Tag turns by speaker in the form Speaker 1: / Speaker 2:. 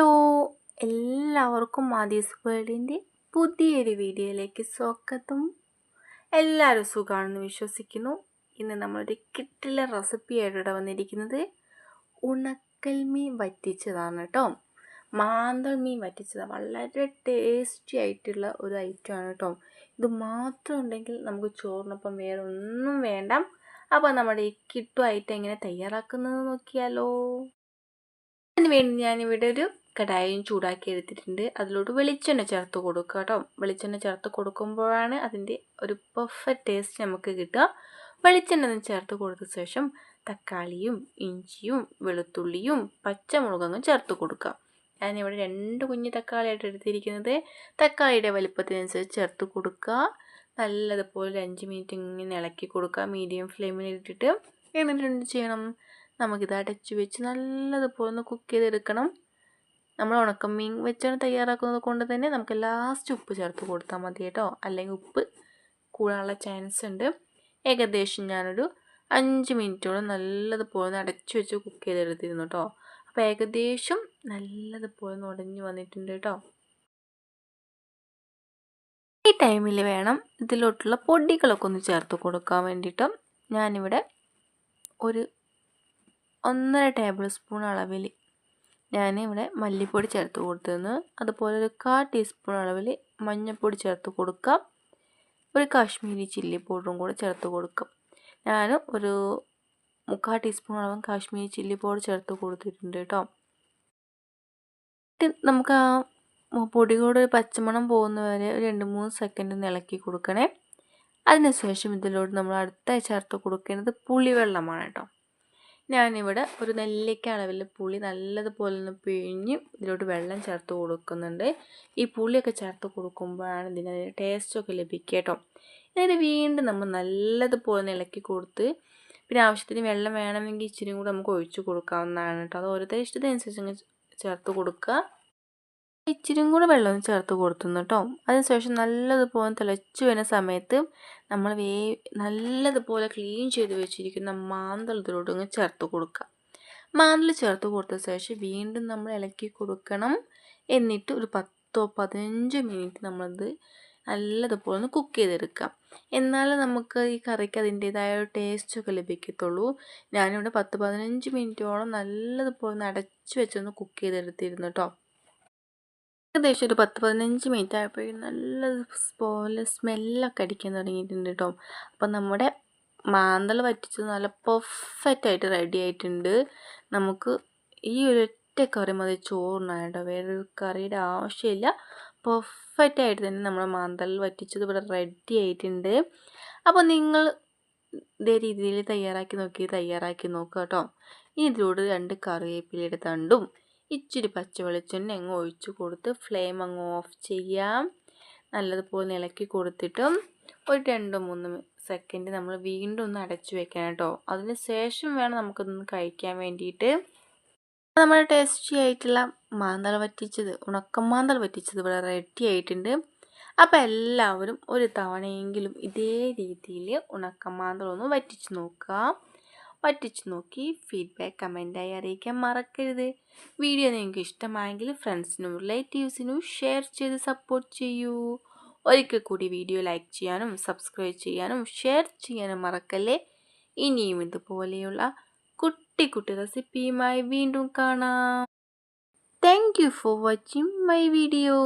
Speaker 1: Hello എല്ലാവർക്കും മാതീസ് വേൾഡിന്റെ പുതിയൊരു വീഡിയോയിലേക്ക് സ്വാഗതം. എല്ലാവരും സുഖമാണെന്ന് വിശ്വസിക്കുന്നു. ഇന്ന് നമ്മളൊരു കിട്ടില്ല റെസിപ്പി ആയിട്ട് വന്നിരിക്കുന്നത് ഉണക്കൽ മീൻ വറ്റിച്ചതാണ് കേട്ടോ. മാന്തൾ മീൻ വറ്റിച്ചത്. വളരെ ടേസ്റ്റി ആയിട്ടുള്ള ഒരു ഐറ്റം ആണ് കേട്ടോ. ഇത് മാത്രം ഉണ്ടെങ്കിൽ നമുക്ക് ചോറിനൊപ്പം വേറെ ഒന്നും വേണ്ട. അപ്പോൾ നമ്മുടെ ഈ കിട്ടു ഐറ്റം എങ്ങനെ തയ്യാറാക്കുന്നത് നോക്കിയാലോ. അതിന് വേണ്ടി ഞാനിവിടെ ഒരു കടായും ചൂടാക്കി എടുത്തിട്ടുണ്ട്. അതിലോട്ട് വെളിച്ചെണ്ണ ചേർത്ത് കൊടുക്കുക കേട്ടോ. വെളിച്ചെണ്ണ ചേർത്ത് കൊടുക്കുമ്പോഴാണ് അതിന്റെ ഒരു പെർഫെക്റ്റ് ടേസ്റ്റ് നമുക്ക് കിട്ടുക. വെളിച്ചെണ്ണ ചേർത്ത് കൊടുത്ത ശേഷം തക്കാളിയും ഇഞ്ചിയും വെളുത്തുള്ളിയും പച്ചമുളകും ചേർത്ത് കൊടുക്കുക. ഞാനിവിടെ രണ്ട് കുഞ്ഞ് തക്കാളിയായിട്ട് എടുത്തിരിക്കുന്നത്. തക്കാളിയുടെ വലുപ്പത്തിനനുസരിച്ച് ചേർത്ത് കൊടുക്കുക. നല്ലതുപോലെ അഞ്ച് മിനിറ്റ് ഇങ്ങനെ ഇളക്കി കൊടുക്കുക. മീഡിയം ഫ്ലെയിമിൽ ഇട്ടിട്ട്. എന്നിട്ട് എന്ത് ചെയ്യണം? നമുക്കിത് അടച്ചു വെച്ച് നല്ലതുപോലെ ഒന്ന് കുക്ക് ചെയ്തെടുക്കണം. നമ്മൾ ഉണക്കമീൻ വെച്ചാണ് തയ്യാറാക്കുന്നത് കൊണ്ട് തന്നെ നമുക്ക് ലാസ്റ്റ് ഉപ്പ് ചേർത്ത് കൊടുത്താൽ മതി കേട്ടോ. അല്ലെങ്കിൽ ഉപ്പ് കൂടാനുള്ള ചാൻസ് ഉണ്ട്. ഏകദേശം ഞാനൊരു അഞ്ച് മിനിറ്റോളം നല്ലതുപോലെ അടച്ചു വെച്ച് കുക്ക് ചെയ്തെടുത്തിരുന്നു കേട്ടോ അപ്പോൾ ഏകദേശം നല്ലതുപോലെ ഉടഞ്ഞു വന്നിട്ടുണ്ട് കേട്ടോ ഈ ടൈമിൽ വേണം ഇതിലോട്ടുള്ള പൊടികളൊക്കെ ഒന്ന് ചേർത്ത് കൊടുക്കാൻ വേണ്ടിയിട്ട് ഞാനിവിടെ ഒരു ഒന്നര ടേബിൾ സ്പൂൺ അളവിൽ ഞാൻ ഇവിടെ മല്ലിപ്പൊടി ചേർത്ത് കൊടുത്തിരുന്നു. അതുപോലെ ഒരു കാ ടീസ്പൂൺ അളവിൽ മഞ്ഞൾപ്പൊടി ചേർത്ത് കൊടുക്കാം. ഒരു കാശ്മീരി ചില്ലി പൗഡറും കൂടെ ചേർത്ത് കൊടുക്കാം. ഞാൻ ഒരു മുക്കാൽ ടീസ്പൂൺ അളവും കാശ്മീരി ചില്ലി പൗഡർ ചേർത്ത് കൊടുത്തിട്ടുണ്ട് കേട്ടോ. നമുക്ക് ആ പൊടി കൂടെ ഒരു പച്ചമണം പോകുന്ന വരെ ഒരു രണ്ട് മൂന്ന് സെക്കൻഡ് ഒന്ന് ഇളക്കി കൊടുക്കണേ. അതിനുശേഷം ഇതിലോട്ട് നമ്മൾ അടുത്തായി ചേർത്ത് കൊടുക്കേണ്ടത് പുളിവെള്ളമാണ് കേട്ടോ. ഞാനിവിടെ ഒരു നെല്ലിക്ക അളവിൽ പുളി നല്ലതുപോലെ ഒന്ന് പിഴിഞ്ഞ് ഇതിലോട്ട് വെള്ളം ചേർത്ത് കൊടുക്കുന്നുണ്ട്. ഈ പുളിയൊക്കെ ചേർത്ത് കൊടുക്കുമ്പോഴാണ് ഇതിന് ടേസ്റ്റൊക്കെ ലഭിക്കുക കേട്ടോ എന്നിട്ട് വീണ്ടും നമ്മൾ നല്ലതുപോലെ ഇളക്കി കൊടുത്ത് പിന്നെ ആവശ്യത്തിന് വെള്ളം വേണമെങ്കിൽ ഇച്ചിരി കൂടെ നമുക്ക് ഒഴിച്ചു കൊടുക്കാവുന്നതാണ് കേട്ടോ. അത് ഓരോരുത്തരുടെ ഇഷ്ടത്തിനനുസരിച്ച് ചേർത്ത് കൊടുക്കുക. ഇച്ചിരി കൂടെ വെള്ളം ചേർത്ത് കൊടുത്തുന്നു കേട്ടോ അതിനുശേഷം നല്ലതുപോലെ തിളച്ച് വരുന്ന സമയത്ത് നമ്മൾ വേ നല്ലതുപോലെ ക്ലീൻ ചെയ്ത് വെച്ചിരിക്കുന്ന മാന്തളത്തിലോട്ട് ഇതിലോട്ട് ഇങ്ങ് ചേർത്ത് കൊടുക്കുക. മാന്തൽ ചേർത്ത് കൊടുത്ത ശേഷം വീണ്ടും നമ്മൾ ഇളക്കി കൊടുക്കണം. എന്നിട്ട് ഒരു പത്തോ പതിനഞ്ചോ മിനിറ്റ് നമ്മളത് നല്ലതുപോലെ ഒന്ന് കുക്ക് ചെയ്തെടുക്കാം എന്നാൽ നമുക്ക് ഈ കറിക്ക് അതിന്റേതായ ഒരു ടേസ്റ്റൊക്കെ ലഭിക്കത്തുള്ളൂ. ഞാനിവിടെ പത്ത് പതിനഞ്ച് മിനിറ്റോളം നല്ലതുപോലെ ഒന്ന് അടച്ചു വെച്ചൊന്ന് കുക്ക് ചെയ്തെടുത്തിരുന്നു കേട്ടോ ഏകദേശം ഒരു പത്ത് പതിനഞ്ച് മിനിറ്റ് ആയപ്പോഴേക്കും നല്ല പോലെ സ്മെല്ലൊക്കെ അടിക്കാൻ തുടങ്ങിയിട്ടുണ്ട് കേട്ടോ അപ്പം നമ്മുടെ മാന്തൽ വറ്റിച്ചത് നല്ല പെർഫെക്റ്റ് ആയിട്ട് റെഡി ആയിട്ടുണ്ട്. നമുക്ക് ഈ ഒരു ഒറ്റ കറി മതി ചോറിനാണ് കേട്ടോ വേറൊരു കറിയുടെ ആവശ്യമില്ല. പെർഫെക്റ്റ് ആയിട്ട് തന്നെ നമ്മൾ മാന്തൽ വറ്റിച്ചത് ഇവിടെ റെഡി ആയിട്ടുണ്ട്. അപ്പോൾ നിങ്ങൾ ഇതേ രീതിയിൽ തയ്യാറാക്കി നോക്കി തയ്യാറാക്കി നോക്കുക കേട്ടോ ഇനി ഇതിലൂടെ രണ്ട് കറിവേപ്പിലയുടെ തണ്ടും ഇച്ചിരി പച്ച വെളിച്ചെണ്ണ അങ്ങ് ഒഴിച്ച് കൊടുത്ത് ഫ്ലെയിം അങ്ങ് ഓഫ് ചെയ്യാം. നല്ലതുപോലെ ഇളക്കി കൊടുത്തിട്ടും ഒരു രണ്ടോ മൂന്ന് സെക്കൻഡ് നമ്മൾ വീണ്ടും ഒന്ന് അടച്ചു വെക്കണം കേട്ടോ. അതിന് ശേഷം വേണം നമുക്കിതൊന്ന് കഴിക്കാൻ വേണ്ടിയിട്ട്. നമ്മുടെ ടേസ്റ്റി ആയിട്ടുള്ള വറ്റിച്ചത് ഉണക്കം മാന്തൽ വറ്റിച്ചത് ഇവിടെ റെഡി ആയിട്ടുണ്ട്. അപ്പോൾ എല്ലാവരും ഒരു തവണയെങ്കിലും ഇതേ രീതിയിൽ ഉണക്കം മാന്തൽ ഒന്ന് വറ്റിച്ച് നോക്കുക പറ്റിച്ചു നോക്കി ഫീഡ്ബാക്ക് കമന്റായി അറിയിക്കാൻ മറക്കരുത്. വീഡിയോ നിങ്ങൾക്ക് ഇഷ്ടമായെങ്കിൽ ഫ്രണ്ട്സിനും റിലേറ്റീവ്സിനും ഷെയർ ചെയ്ത് സപ്പോർട്ട് ചെയ്യൂ. ഒരിക്കൽ കൂടി വീഡിയോ ലൈക്ക് ചെയ്യാനും സബ്സ്ക്രൈബ് ചെയ്യാനും ഷെയർ ചെയ്യാനും മറക്കല്ലേ? ഇനിയും ഇതുപോലെയുള്ള കുട്ടി കുട്ടി റെസിപ്പിയുമായി വീണ്ടും കാണാം. Thank you for watching my video